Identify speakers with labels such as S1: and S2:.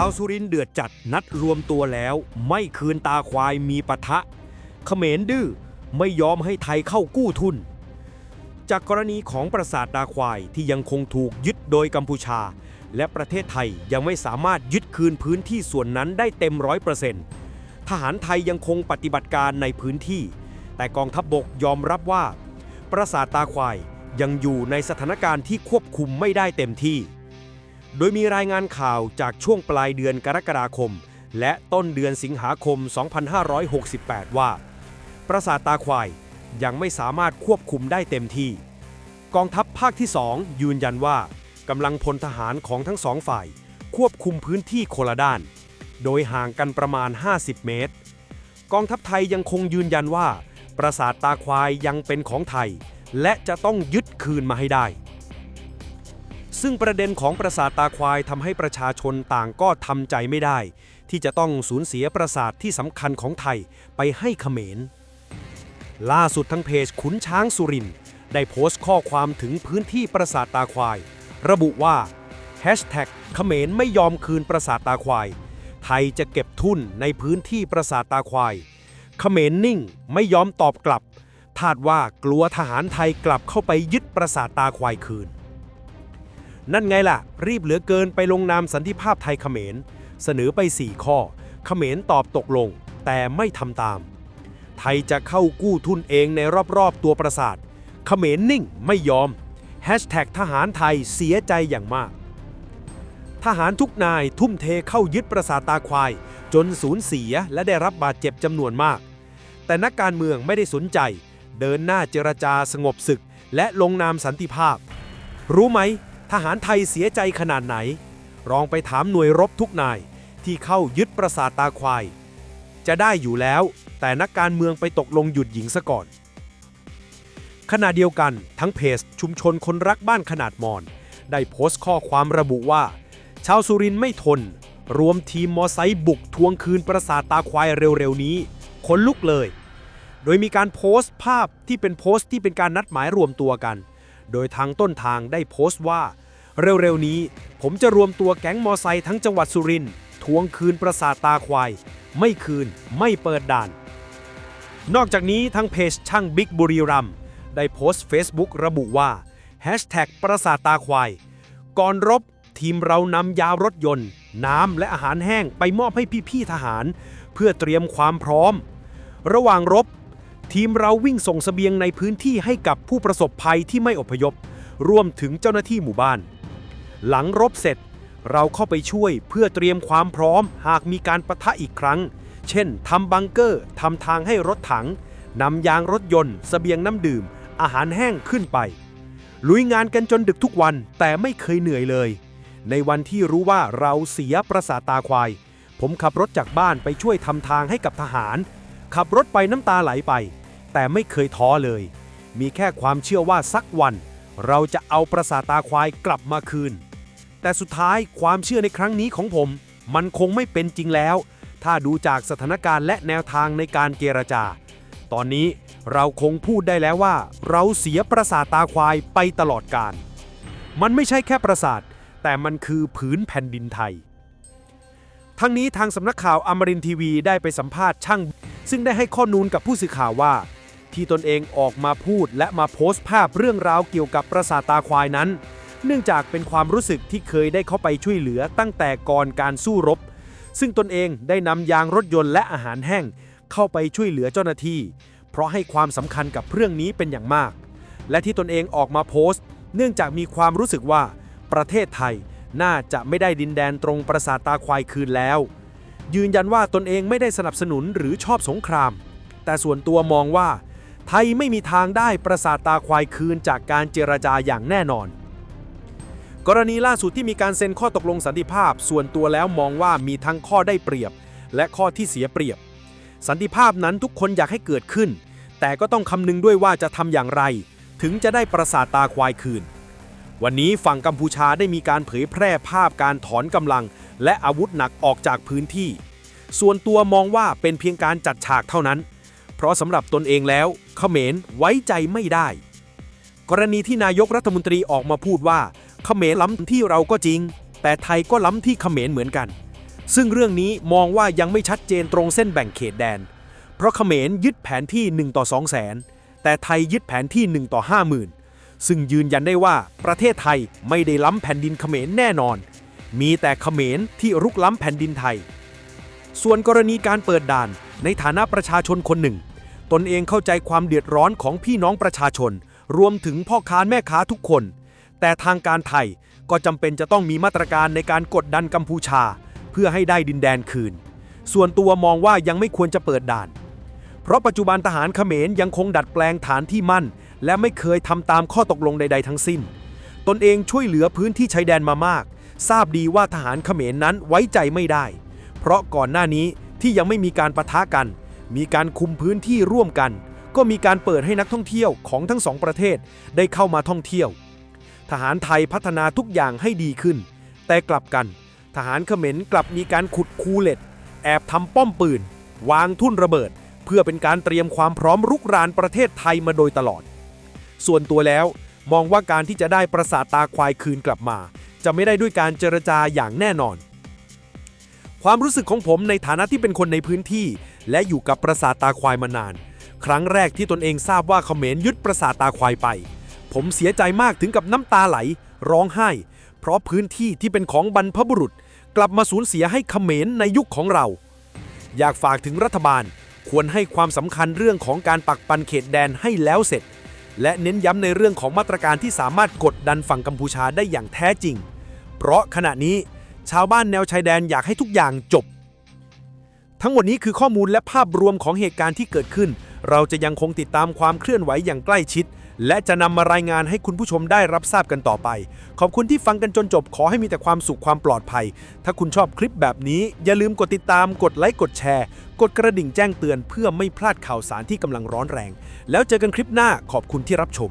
S1: าวสุรินเดือดจัดนัดรวมตัวแล้ว ไม่คืนตาควายมีปะทะเขมรดื้อไม่ยอมให้ไทยเข้ากู้ทุน จากกรณีของปราสาทตาควายที่ยังคงถูกยึดโดยกัมพูชา และประเทศไทยยังไม่สามารถยึดคืนพื้นที่ส่วนนั้นได้เต็มร้อยเปอร์เซ็นต์ทหารไทยยังคงปฏิบัติการในพื้นที่ แต่กองทัพบบกยอมรับว่า ปราสาทตาควายยังอยู่ในสถานการณ์ที่ควบคุมไม่ได้เต็มที่ โดยมีรายงานข่าวจากช่วงปลายเดือนกรกฎาคม และต้นเดือนสิงหาคม 2568 ว่า ปราสาทตาควายยังไม่สามารถควบคุมได้เต็มที่ กองทัพภาคที่ 2 ยืนยันว่ากำลังพลทหารของทั้งสองฝ่าย ควบคุมพื้นที่โคละด้าน โดยห่างกันประมาณ 50 เมตร กองทัพไทยยังคงยืนยันว่า ปราสาทตาควายยังเป็นของไทย และจะต้องยึดคืนมาให้ได้ ซึ่งประเด็นของปราสาทตาควายทำให้ประชาชนต่างก็ทำใจไม่ได้ ที่จะต้องสูญเสียปราสาทที่สำคัญของไทยไปให้เขมร ล่าสุดทั้งเพจขุนช้างสุรินได้โพสต์ข้อความถึงพื้นที่ปราสาทตาควาย ระบุว่า Hashtag เขมรไม่ยอมคืนปราสาทตาควาย ไทยจะเก็บทุนในพื้นที่ปราสาทตาควายเขมรนิ่งไม่ยอมตอบกลับทาดว่ากลัวทหารไทยกลับเข้าไปยึดปราสาทตาควายคืน นั่นไงล่ะ รีบเหลือเกินไปลงนามสันติภาพไทยเขมร เสนอไป 4 ข้อ เขมรตอบตกลง แต่ไม่ทำตาม ไทยจะเข้ากู้ทุนเองในรอบๆตัวปราสาทเขมรนิ่งไม่ยอมแฮชแท็กทหารไทยเสียใจอย่างมาก ทหารทุกนายทุ่มเทเข้ายึดปราสาทตาควาย จนสูญเสียและได้รับบาดเจ็บจำนวนมาก แต่นักการเมืองไม่ได้สนใจ เดินหน้าเจรจาสงบศึก และลงนามสันติภาพ รู้ไหม ทหารไทยเสียใจขนาดไหนลองไปถามหน่วยรบทุกนายที่เข้ายึดปราสาทตาควาย จะได้อยู่แล้ว แต่นักการเมืองไปตกลงหยุดหญิงซะก่อน ขณะเดียวกันทั้งเพจชุมชนคนรักบ้านขนาดมอน ได้โพสต์ข้อความระบุว่า ชาวสุรินไม่ทน รวมทีมมอไซค์บุกทวงคืนปราสาทตาควายเร็วๆนี้ขนลุกเลย โดยมีการโพสต์ภาพที่เป็นโพสต์ที่เป็นการนัดหมายรวมตัวกัน โดยทางต้นทางได้โพสต์ว่า เร็วๆนี้ ผมจะรวมตัวแก๊งมอไซค์ทั้งจังหวัดสุรินทร์ทวงคืนปราสาทตาควาย ไม่คืน ไม่เปิดด่าน นอกจากนี้ทางเพจช่างบิ๊กบุรีรัมได้โพสต์ Facebook ระบุว่า Hashtag ปราสาทตาควาย ก่อนรบทีมเรานำยารถยนต์ น้ำและอาหารแห้งไปมอบให้พี่ๆทหาร เพื่อเตรียมความพร้อม ระหว่างรบ ทีมเราวิ่งส่งเสบียงในพื้นที่ให้กับผู้ประสบภัยที่ไม่อพยพ รวมถึงเจ้าหน้าที่หมู่บ้าน หลังรบเสร็จ เราเข้าไปช่วยเพื่อเตรียมความพร้อมหากมีการประทะอีกครั้ง เช่นทำบังเกอร์ทำทางให้รถถังนำยางรถยนต์เสบียงน้ำดื่ม อาหารแห้งขึ้นไป ลุยงานกันจนดึกทุกวันแต่ไม่เคยเหนื่อยเลย ในวันที่รู้ว่าเราเสียประสาตาควาย ผมขับรถจากบ้านไปช่วยทำทางให้กับทหาร ขับรถไปน้ำตาไหลไป แต่ไม่เคยท้อเลย มีแค่ความเชื่อว่าสักวัน เราจะเอาประสาตาควายกลับมาคืน แต่สุดท้ายความเชื่อในครั้งนี้ของผม มันคงไม่เป็นจริงแล้ว ถ้าดูจากสถานการณ์และแนวทางในการเจรจา ตอนนี้เราคงพูดได้แล้วว่า เราเสียประสาตาควายไปตลอดการมันไม่ใช่แค่ประสาท แต่มันคือผืนแผ่นดินไทยทั้งนี้ทางสำนักข่าวอมรินทีวีได้ไปสัมภาษณ์ช่าง ซึ่งได้ให้ข้อมูลกับผู้สื่อข่าวว่า ที่ตนเองออกมาพูดและมาโพสต์ภาพเรื่องราวเกี่ยวกับประสาทตาควายนั้น เนื่องจากเป็นความรู้สึกที่เคยได้เข้าไปช่วยเหลือตั้งแต่ก่อนการสู้รบ ซึ่งตนเองได้นำยางรถยนต์และอาหารแห้งเข้าไปช่วยเหลือเจ้าหน้าที่ เพราะให้ความสำคัญกับเรื่องนี้เป็นอย่างมาก และที่ตนเองออกมาโพสต์ เนื่องจากมีความรู้สึกว่าประเทศไทยน่าจะไม่ได้ดินแดนตรงปราสาทตาควายคืนแล้ว ยืนยันว่าตนเองไม่ได้สนับสนุนหรือชอบสงคราม แต่ส่วนตัวมองว่า ไทยไม่มีทางได้ปราสาทตาควายคืนจากการเจรจาอย่างแน่นอน กรณีล่าสุดที่มีการเซ็นข้อตกลงสันติภาพ ส่วนตัวแล้วมองว่ามีทั้งข้อได้เปรียบ และข้อที่เสียเปรียบ สันติภาพนั้นทุกคนอยากให้เกิดขึ้น แต่ก็ต้องคำนึงด้วยว่าจะทำอย่างไร ถึงจะได้ปราสาทตาควายคืน วันนี้ฝั่งกัมพูชาได้มีการเผยแพร่ภาพการถอนกำลัง และอาวุธหนักออกจากพื้นที่ ส่วนตัวมองว่าเป็นเพียงการจัดฉากเท่านั้น เพราะสำหรับตนเองแล้วเขมรไว้ใจไม่ได้ กรณีที่นายกรัฐมนตรีออกมาพูดว่าเขมรล้ำที่เราก็จริง แต่ไทยก็ล้ำที่เขมรเหมือนกัน ซึ่งเรื่องนี้มองว่ายังไม่ชัดเจนตรงเส้นแบ่งเขตแดน เพราะเขมรยึดแผนที่ 1 ต่อ 2 0 0แสนแต่ไทยยึดแผนที่ 1 ต่อ 50,000 ซึ่งยืนยันได้ว่าประเทศไทยไม่ได้ล้ำแผ่นดินเขมรแน่นอน มีแต่เขมรที่รุกล้ำแผ่นดินไทย ส่วนกรณีการเปิดด่านในฐานะประชาชนคนหนึ่ง ตนเองเข้าใจความเดือดร้อนของพี่น้องประชาชน รวมถึงพ่อค้าแม่ค้าทุกคน แต่ทางการไทยก็จำเป็นจะต้องมีมาตรการในการกดดันกัมพูชา เพื่อให้ได้ดินแดนคืน ส่วนตัวมองว่ายังไม่ควรจะเปิดด่าน เพราะปัจจุบันทหารเขมรยังคงดัดแปลงฐานที่มั่น และไม่เคยทำตามข้อตกลงใด ๆ ทั้งสิ้น ตนเองช่วยเหลือพื้นที่ชายแดนมามาก ทราบดีว่าทหารเขมรนั้นไว้ใจไม่ได้ เพราะก่อนหน้านี้ที่ยังไม่มีการประทะกัน มีการคุมพื้นที่ร่วมกัน ก็มีการเปิดให้นักท่องเที่ยวของทั้งสองประเทศได้เข้ามาท่องเที่ยว ทหารไทยพัฒนาทุกอย่างให้ดีขึ้น แต่กลับกัน ทหารเขมรกลับมีการขุดคูเล็ด แอบทำป้อมปืน วางทุ่นระเบิด เพื่อเป็นการเตรียมความพร้อมรุกรานประเทศไทยมาโดยตลอด ส่วนตัวแล้วมองว่าการที่จะได้ประสาทตาควายคืนกลับมา จะไม่ได้ด้วยการเจรจาอย่างแน่นอน ความรู้สึกของผมในฐานะที่เป็นคนในพื้นที่ และอยู่กับประสาทตาควายมานาน ครั้งแรกที่ตนเองทราบว่าเขมรยึดประสาทตาควายไป ผมเสียใจมากถึงกับน้ำตาไหล ร้องไห้ เพราะพื้นที่ที่เป็นของบรรพบุรุษ กลับมาสูญเสียให้เขมรในยุคของเรา อยากฝากถึงรัฐบาลควรให้ความสำคัญเรื่องของการปักปันเขตแดนให้แล้วเสร็จ และเน้นย้ำในเรื่องของมาตรการที่สามารถกดดันฝั่งกัมพูชาได้อย่างแท้จริง เพราะขณะนี้ ชาวบ้านแนวชายแดนอยากให้ทุกอย่างจบ ทั้งหมดนี้คือข้อมูลและภาพรวมของเหตุการณ์ที่เกิดขึ้น เราจะยังคงติดตามความเคลื่อนไหวอย่างใกล้ชิด และจะนำมารายงานให้คุณผู้ชมได้รับทราบกันต่อไป ขอบคุณที่ฟังกันจนจบขอให้มีแต่ความสุขความปลอดภัย ถ้าคุณชอบคลิปแบบนี้ อย่าลืมกดติดตาม กดไลค์กดแชร์ กดกระดิ่งแจ้งเตือนเพื่อไม่พลาดข่าวสารที่กำลังร้อนแรง แล้วเจอกันคลิปหน้าขอบคุณที่รับชม